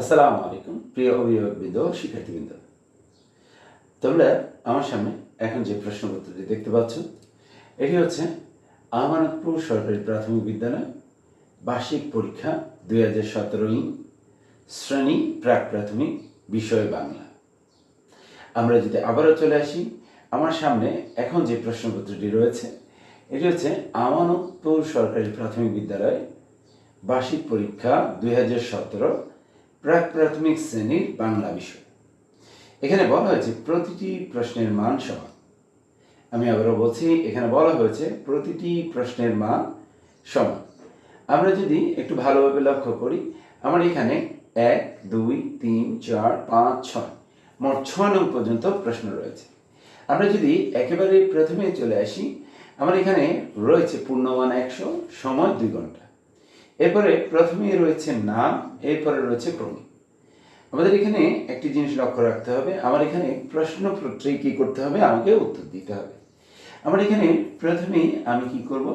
আসসালামু আলাইকুম, প্রিয় অভিভাবকবৃন্দ, শিক্ষার্থীবৃন্দ। তোমরা আমার সামনে এখন যে প্রশ্নপত্রটি দেখতে পাচ্ছ, এটি হচ্ছে আমানতপুর সরকারি প্রাথমিক বিদ্যালয়, বার্ষিক পরীক্ষা দুই হাজার সতেরোই শ্রেণি প্রাক প্রাথমিক, বিষয় বাংলা। আমরা যদি আবারও চলে আসি, আমার সামনে এখন যে প্রশ্নপত্রটি রয়েছে, এটি হচ্ছে আমানতপুর সরকারি প্রাথমিক বিদ্যালয়, বার্ষিক পরীক্ষা দুই হাজার সতেরো প্রাক প্রাথমিক শ্রেণির বাংলা বিষয়। এখানে বলা হয়েছে প্রতিটি প্রশ্নের মান সমান। আমি আবারও বলছি, এখানে বলা হয়েছে প্রতিটি প্রশ্নের মান সমান। আমরা যদি একটু ভালোভাবে লক্ষ্য করি, আমার এখানে এক, দুই, তিন, চার, পাঁচ, ছয়, মোট ছয় নং পর্যন্ত প্রশ্ন রয়েছে। আমরা যদি একেবারে প্রথমে চলে আসি, আমার এখানে রয়েছে পূর্ণমান একশো সময় দুই ঘণ্টা। এরপরে প্রথমে রয়েছে নাম, এরপরে রয়েছে ক্রমিক আমাদের এখানে একটি জিনিস লক্ষ্য রাখতে হবে। আমার এখানে প্রশ্নপত্রে কি করতে হবে, আমাকে উত্তর দিতে হবে। আমার এখানে প্রথমেই আমি কি করব?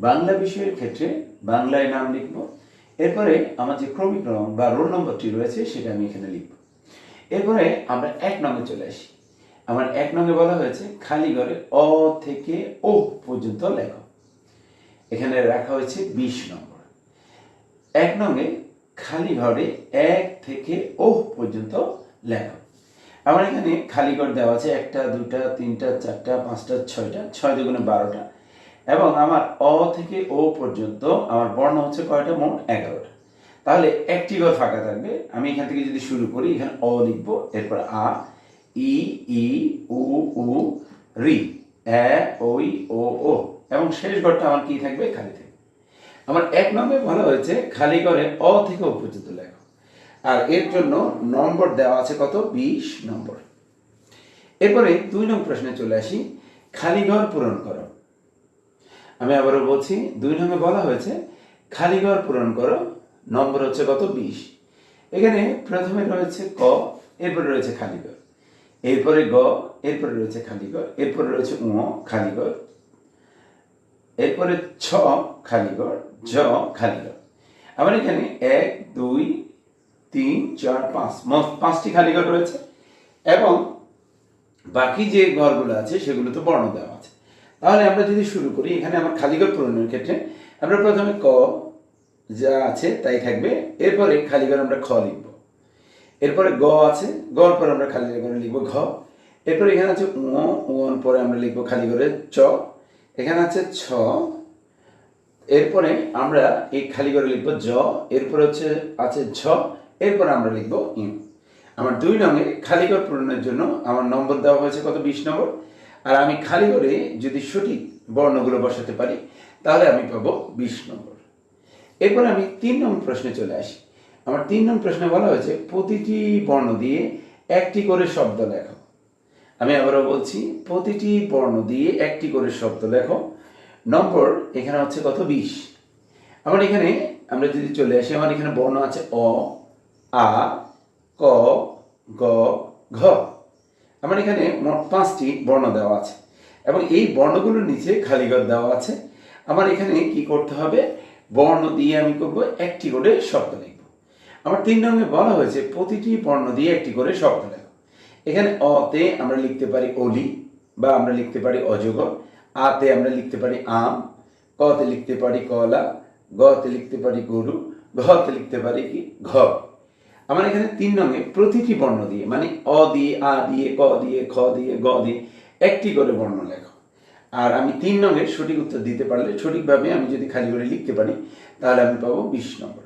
বাংলা বিষয়ের ক্ষেত্রে বাংলায় নাম লিখব। এরপরে আমার যে ক্রমিক রং বা রোল নম্বরটি রয়েছে, সেটা আমি এখানে লিখব। এরপরে আমরা এক নঙ্গে চলে আসি। আমার এক নঙ্গে বলা হয়েছে, খালি ঘরে অ থেকে ও পর্যন্ত লেখো। এখানে রাখা হয়েছে বিশ নম্বর এক নঙ্গে খালি ঘরে এক থেকে ও পর্যন্ত লেখো। আমার এখানে খালি ঘর দেওয়া আছে, একটা, দুটা, তিনটা, চারটা, পাঁচটা, ছয়টা, ছয় দুগুণে বারোটা। এবং আমার অ থেকে ও পর্যন্ত আমার বর্ণ হচ্ছে কয়টা? মোট এগারোটা। তাহলে একটি ঘর ফাঁকা থাকবে। আমি এখান থেকে যদি শুরু করি, এখানে অ লিখব, এরপর আ, ই ই, উ উ, রি, এ ওই ও ও। এবং শেষ ঘরটা আমার কি থাকবে? খালি থাকবে। আমার এক নম্বরে বলা হয়েছে, খালি করে অ থেকে ও পর্যন্ত লেখো আর এর জন্য নম্বর দেওয়া আছে কত? বিশ নম্বর। এরপরে দুই নম্বর প্রশ্নে চলে আসি, খালি ঘর পূরণ করো। আমি আবারও বলছি, দুই নম্বরে বলা হয়েছে, খালি ঘর পূরণ করো, নম্বর হচ্ছে কত? বিশ। এখানে প্রথমে রয়েছে ক, এরপরে রয়েছে খালি ঘর। এরপরে গ, এরপরে রয়েছে খালি ঘর, এরপরে রয়েছে উ খালি ঘর। এরপরে ছ খালিঘর জ খালিঘর আমার এখানে এক, দুই, তিন, চার, পাঁচ পাঁচটি খালিঘর রয়েছে এবং বাকি যে ঘরগুলো আছে সেগুলো তো বর্ণ দেওয়া আছে। তাহলে আমরা যদি শুরু করি, এখানে আমার খালিঘর পূরণের ক্ষেত্রে আমরা প্রথমে ক যা আছে তাই থাকবে, এরপরে খালিঘর আমরা খ লিখব। এরপরে গ আছে, গর পরে আমরা খালি ঘরে লিখব, ঘ। এরপরে এখানে আছে উ উন পরে আমরা লিখব খালি ঘরে চ। এখানে আছে ছ। এরপরে আমরা এই খালি করে লিখব জ। এরপরে হচ্ছে, আছে ঝ। এরপরে আমরা লিখব ইম আমার দুই রঙে খালি ঘর পূরণের জন্য আমার নম্বর দেওয়া হয়েছে কত? বিশ নম্বর। আর আমি খালি করে যদি সঠিক বর্ণগুলো বসাতে পারি, তাহলে আমি পাবো বিশ নম্বর। এরপর আমি তিন নম্বর প্রশ্নে চলে আসি। আমার তিন নম্বর প্রশ্নে বলা হয়েছে, প্রতিটি বর্ণ দিয়ে একটি করে শব্দ লেখো। আমি আবারও বলছি, প্রতিটি বর্ণ দিয়ে একটি করে শব্দ লেখো। নম্বর এখানে হচ্ছে কত? বিশ। আমার এখানে আমরা যদি চলে আসি, আমার এখানে বর্ণ আছে অ, আ, ক, গ, ঘ। আমার এখানে মোট পাঁচটি বর্ণ দেওয়া আছে। এবং এই বর্ণগুলোর নিচে খালি ঘর দেওয়া আছে। আমার এখানে কি করতে হবে? বর্ণ দিয়ে আমি করব, একটি করে শব্দ লিখব। আমার তিন রঙে বলা হয়েছে, প্রতিটি বর্ণ দিয়ে একটি করে শব্দ লেখো। এখানে অতে আমরা লিখতে পারি অলি বা আমরা লিখতে পারি অজগর। আতে আমরা লিখতে পারি আম। কতে লিখতে পারি কলা। গতে লিখতে পারি গরু। ঘতে লিখতে পারি কি? ঘ। আমার এখানে তিন রঙে প্রতিটি বর্ণ দিয়ে মানে অ দিয়ে, আ দিয়ে, ক দিয়ে, খ দিয়ে, গ দিয়ে, একটি করে বর্ণ লেখো। আর আমি তিন রঙের সঠিক উত্তর দিতে পারলে সঠিকভাবে আমি যদি খালি করে লিখতে পারি, তাহলে আমি পাবো বিশ নম্বর।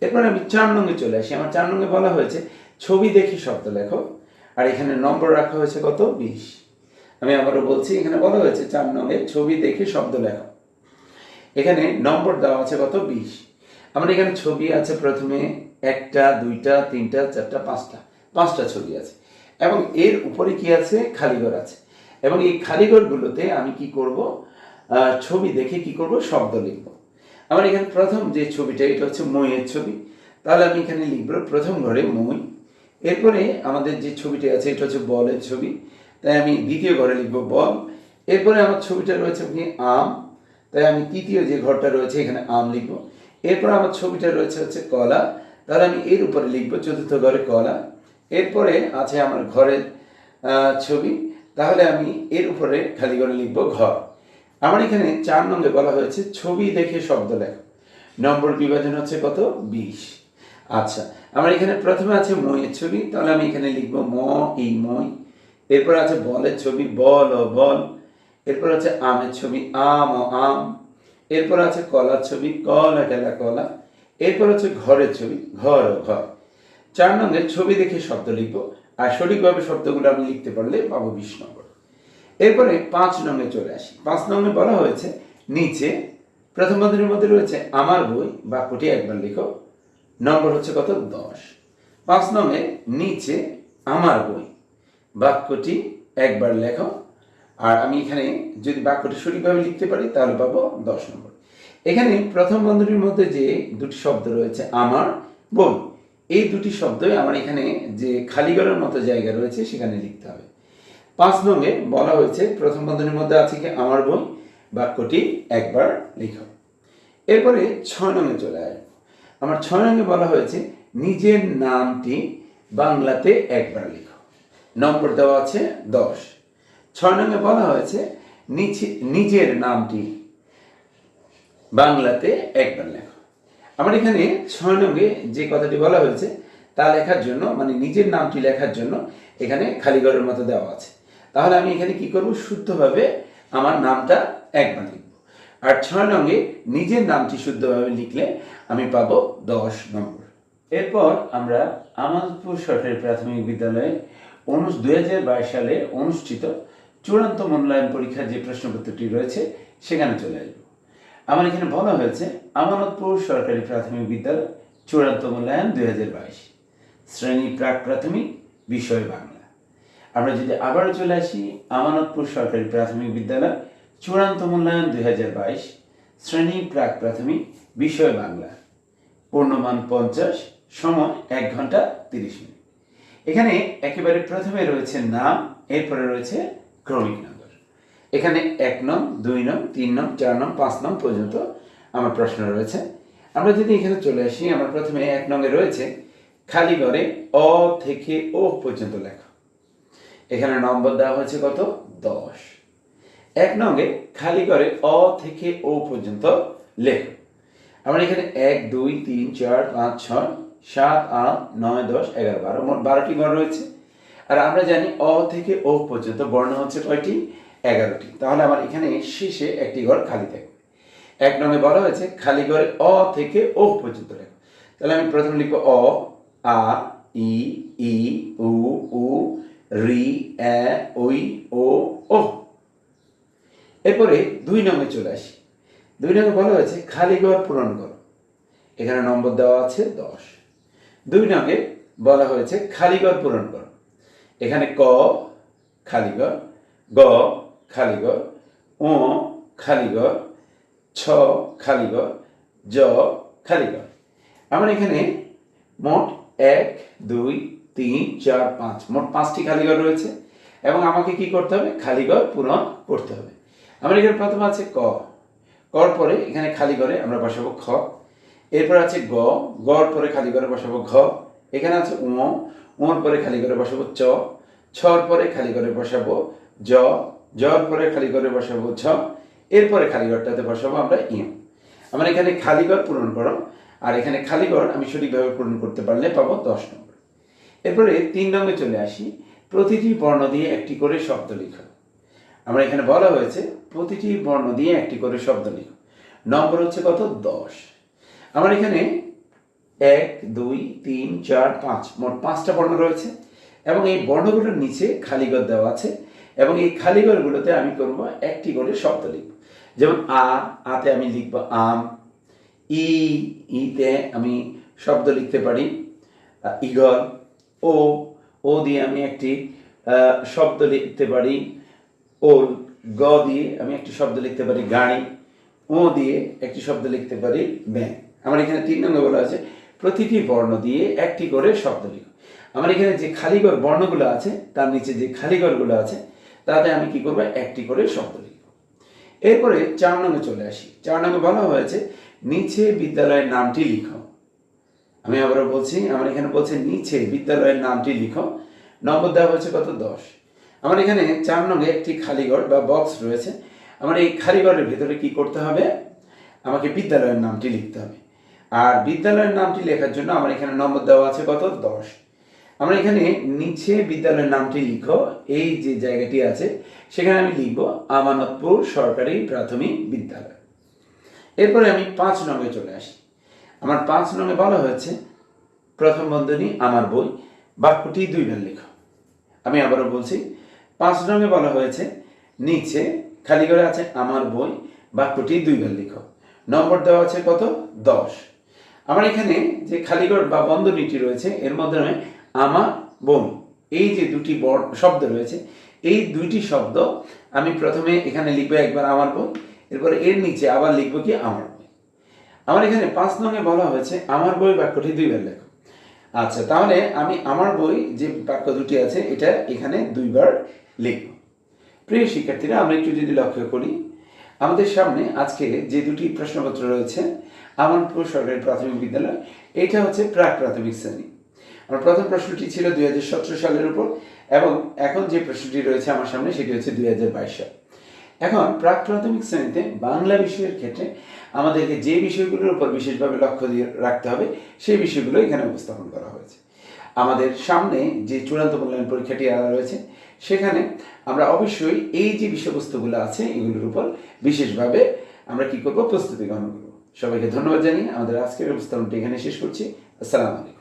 এরপর আমি চার রঙে চলে আসি। আমার চার রঙে বলা হয়েছে, ছবি দেখে শব্দ লেখো। আর এখানে নম্বর রাখা হয়েছে কত? বিশ। আমি আবারও বলছি, এখানে বলা হয়েছে চার নঙে ছবি দেখে শব্দ লেখা। এখানে নম্বর দেওয়া আছে কত? বিশ। আমার এখানে ছবি আছে প্রথমে একটা, দুইটা, তিনটা, চারটা, পাঁচটা। পাঁচটা ছবি আছে। এবং এর উপরে কি আছে? খালিঘর আছে। এবং এই খালিঘরগুলোতে আমি কি করব? ছবি দেখে কি করব? শব্দ লিখব। আমার এখানে প্রথম যে ছবিটা, এটা হচ্ছে মইয়ের ছবি। তাহলে আমি এখানে লিখব, প্রথম ঘরে মই এরপরে আমাদের যে ছবিটা আছে, এটা হচ্ছে বলের ছবি। তাই আমি দ্বিতীয় ঘরে লিখব বল। এরপরে আমার ছবিটা রয়েছে আম। তাই আমি তৃতীয় যে ঘরটা রয়েছে, এখানে আম লিখব। এরপর আমার ছবিটা রয়েছে হচ্ছে কলা। তাহলে আমি এর উপরে লিখব, চতুর্থ ঘরে কলা। এরপরে আছে আমার ঘরের ছবি। তাহলে আমি এর উপরে খালি করে লিখব ঘর। আমার এখানে চার নম্বরে বলা হয়েছে, ছবি দেখে শব্দ লেখো। নম্বর বিভাজন হচ্ছে কত? বিশ। আচ্ছা আমার এখানে প্রথমে আছে ময়ের ছবি, তাহলে আমি এখানে লিখব ম এই মই, এরপর আছে বলের ছবি, বল ও বল, এরপর আছে আমের ছবি, আম ও আম, এরপর আছে কলার ছবি, কলা ডেলা কলা, এরপর হচ্ছে ঘরের ছবি, ঘর ও ঘর। চার নম্বরে ছবি দেখে শব্দ লিখব, আর সঠিকভাবে শব্দগুলো আমি লিখতে পারলে পাবো বিশ নম্বর এরপরে পাঁচ নম্বরে চলে আসি, পাঁচ নম্বরে বলা হয়েছে, নিচে প্রথম বন্ধনীর মধ্যে রয়েছে, আমার বই, বাক্যটি একবার লিখো। নম্বর হচ্ছে কত? দশ। পাঁচ নম্বরে নিচে আমার বই। বাক্যটি একবার লেখো। আর আমি এখানে যদি বাক্যটি সঠিকভাবে লিখতে পারি, তাহলে পাবো দশ নম্বর। এখানে প্রথম বন্ধনীর মধ্যে যে দুটি শব্দ রয়েছে, আমার বই, এই দুটি শব্দই আমার এখানে যে খালিগড়ের মতো জায়গা রয়েছে, সেখানে লিখতে হবে। পাঁচ নঙ্গে বলা হয়েছে, প্রথম বন্ধনীর মধ্যে আছে কি? আমার বই। বাক্যটি একবার লিখো। এরপরে ছয় নঙ্গে চলে আসব আমার ছয় নঙ্গে বলা হয়েছে, নিজের নামটি বাংলাতে একবার লিখো। নম্বর দেওয়া আছে দশ। ছয় নঙ্গে বলা হয়েছে নিজের নামটি বাংলাতে একবার লেখো। আমার এখানে ছয় নঙ্গে যে কথাটি বলা হয়েছে, তা লেখার জন্য মানে নিজের নামটি লেখার জন্য এখানে খালিগড়ের মতো দেওয়া আছে। তাহলে আমি এখানে কি করব? শুদ্ধভাবে আমার নামটা একবার লিখব। আর ছয় নঙ্গে নিজের নামটি শুদ্ধভাবে লিখলে আমি পাবো দশ নম্বর। এরপর আমরা আমাদপুর সরকারি প্রাথমিক বিদ্যালয়ে অনু দুই সালে অনুষ্ঠিত চূড়ান্ত মূল্যায়ন পরীক্ষার যে প্রশ্নপত্রটি রয়েছে, সেখানে চলে আসব। আমার এখানে বলা হয়েছে আমানতপুর সরকারি প্রাথমিক বিদ্যালয় চূড়ান্ত মূল্যায়ন দুই হাজার বাইশ, শ্রেণি প্রাক প্রাথমিক, বিষয় বাংলা। আমরা যদি আবারও চলে আসি আমানতপুর সরকারি প্রাথমিক বিদ্যালয় চূড়ান্ত মূল্যায়ন দুই হাজার বাইশ, শ্রেণি প্রাক প্রাথমিক, বিষয় বাংলা। পূর্ণমান পঞ্চাশ সময় এক ঘণ্টা তিরিশ মিনিট। এখানে একেবারে প্রথমে রয়েছে নাম, এরপরে রয়েছে ক্রমিক নম্বর। এখানে এক নং, দুই নং, তিন নং, চার নং, পাঁচ নং পর্যন্ত আমার প্রশ্ন রয়েছে। আমরা যদি এখানে চলে আসি, আমার প্রথমে এক নঙ্গে রয়েছে খালি ঘরে অ থেকে ও পর্যন্ত লেখা। এখানে নম্বর দেওয়া হয়েছে কত? দশ। এক নঙ্গে খালি করে অ থেকে ও পর্যন্ত লেখ। আমরা এখানে এক, দুই, তিন, চার, পাঁচ, ছয়, সাত, আট, নয়, দশ, এগারো, বারো, মোট বারোটি ঘর রয়েছে। আর আমরা জানি অ থেকে ও পর্যন্ত বর্ণ হচ্ছে কয়টি? এগারোটি। তাহলে আমার এখানে শেষে একটি ঘর খালি থাকবে। এক নঙ্গে বলা হয়েছে খালি ঘরে অ থেকে ও পর্যন্ত লেখ। তাহলে আমি প্রথম লিখব অ, আ, ই ই, উ উ, রি, এ ওই ও ও এরপরে দুই নম্বরে চলে আসি। দুই নম্বরে বলা হয়েছে, খালি ঘর পূরণ করো এখানে নম্বর দেওয়া আছে দশ। দুই নম্বরে বলা হয়েছে, খালি ঘর পূরণ করো এখানে ক, খালি ঘর, গ, খালি ঘর ও খালি ঘর, ছ, খালি ঘর, জ, খালি ঘর। আমার এখানে মোট এক, দুই, তিন, চার, পাঁচ, মোট পাঁচটি খালিঘর রয়েছে। এবং আমাকে কি করতে হবে? খালিঘর পূরণ করতে হবে। আমার এখানে প্রথমে আছে ক। কর পরে এখানে খালি ঘরে আমরা বসাবো খ। এরপর আছে গ। গড় পরে খালি ঘরে বসাবো ঘ। এখানে আছে উ উঁর পরে খালি ঘরে বসাবো চ। ছর পরে খালি ঘরে বসাবো জ। জর পরে খালি ঘরে বসাবো ছ এরপরে খালি ঘরটাতে বসাবো আমরা ইউ আমার এখানে খালি ঘর পূরণ করো। আর এখানে খালি ঘর আমি সঠিকভাবে পূরণ করতে পারলে পাবো দশ নম্বর। এরপরে তিন নম্বরে চলে আসি। প্রতিটি বর্ণ দিয়ে একটি করে শব্দ লিখো। আমরা এখানে বলা হয়েছে, প্রতিটি বর্ণ দিয়ে একটি করে শব্দ লিখো নম্বর হচ্ছে কত? দশ। আমার এখানে এক, দুই, তিন, চার, পাঁচ, মোট পাঁচটা বর্ণ রয়েছে এবং এই বর্ণগুলোর নিচে খালিঘর দেওয়া আছে এবং এই খালিঘরগুলোতে আমি করব একটি করে শব্দ লিখব। যেমন আ, আতে আমি লিখব আম, ই, ইতে আমি শব্দ লিখতে পারি ইগল, ও ও দিয়ে আমি একটি শব্দ লিখতে পারি ওল গ দিয়ে আমি একটি শব্দ লিখতে পারি গাড়ি ও দিয়ে একটি শব্দ লিখতে পারি ব্যাং আমার এখানে তিন নম্বর বলা আছে, প্রতিটি বর্ণ দিয়ে একটি করে শব্দ লিখো। আমার এখানে যে খালিগর বর্ণগুলো আছে, তার নিচে যে খালিগরগুলো আছে, তাতে আমি কি করব? একটি করে শব্দ লিখব। এরপরে চার নম্বরে চলে আসি। চার নম্বরে বলা হয়েছে, নিচে বিদ্যালয়ের নামটি লিখো। আমি আবারও বলছি, আমার এখানে বলছে, নিচে বিদ্যালয়ের নামটি লিখো। নম্বর দেওয়া হয়েছে কত? দশ। আমার এখানে চার নঙ্গে একটি খালিঘর বা বক্স রয়েছে। আমার এই খালিঘরের ভিতরে কি করতে হবে? আমাকে বিদ্যালয়ের নামটি লিখতে হবে। আর বিদ্যালয়ের নামটি লেখার জন্য আমার এখানে নম্বর দেওয়া আছে কত? দশ। আমরা এখানে নিচে বিদ্যালয়ের নামটি লিখো। এই যে জায়গাটি আছে, সেখানে আমি লিখব, আমানতপুর সরকারি প্রাথমিক বিদ্যালয়। এরপরে আমি পাঁচ নঙ্গে চলে আসি। আমার পাঁচ নঙ্গে বলা হয়েছে, প্রথম বন্ধনী, আমার বই। বাক্যটি দুইবার লেখো। আমি আবারও বলছি পাঁচ রঙে বলা হয়েছে, নিচে খালি করে আছে আমার বই, বাক্যটি দুইবার লিখো। নম্বর দেওয়া আছে কত? দশ। আমার এখানে যে খালিগড় বা বন্ধনীটি রয়েছে, এর মাধ্যমে আমার বোন, এই যে দুটি শব্দ রয়েছে, এই দুইটি শব্দ আমি প্রথমে এখানে লিখব একবার আমার বোন এরপরে এর নিচে আবার লিখব কি আমার বই। আমার এখানে পাঁচ নঙে বলা হয়েছে, আমার বই বাক্যটি দুইবার লেখো। আচ্ছা তাহলে আমি আমার বই যে বাক্য দুটি আছে, এটা এখানে দুইবার লিখব প্রিয় শিক্ষার্থীরা, আমরা একটু যদি লক্ষ্য করি, আমাদের সামনে আজকে যে দুটি প্রশ্নপত্র রয়েছে, আমানপুর সরকারি প্রাথমিক বিদ্যালয়, এটা হচ্ছে প্রাক প্রাথমিক শ্রেণি। আমার প্রথম প্রশ্নটি ছিল দুই সালের উপর, এবং এখন যে প্রশ্নটি রয়েছে আমার সামনে, সেটি হচ্ছে দুই সাল। এখন, প্রাক প্রাথমিক শ্রেণীতে বাংলা বিষয়ের ক্ষেত্রে আমাদেরকে যে বিষয়গুলোর উপর বিশেষভাবে লক্ষ্য দিয়ে রাখতে হবে, সেই বিষয়গুলো এখানে উপস্থাপন করা হয়েছে। আমাদের সামনে যে চূড়ান্ত মূল্যায়ন পরীক্ষাটি রয়েছে সেখানে আমরা অবশ্যই এই যে বিষয়বস্তুগুলো আছে, এগুলোর উপর বিশেষভাবে আমরা কি করব? প্রস্তুতি গ্রহণ করব। সবাইকে ধন্যবাদ জানিয়ে আমাদের আজকের উপস্থাপনটি এখানে শেষ করছি। আসসালামু আলাইকুম।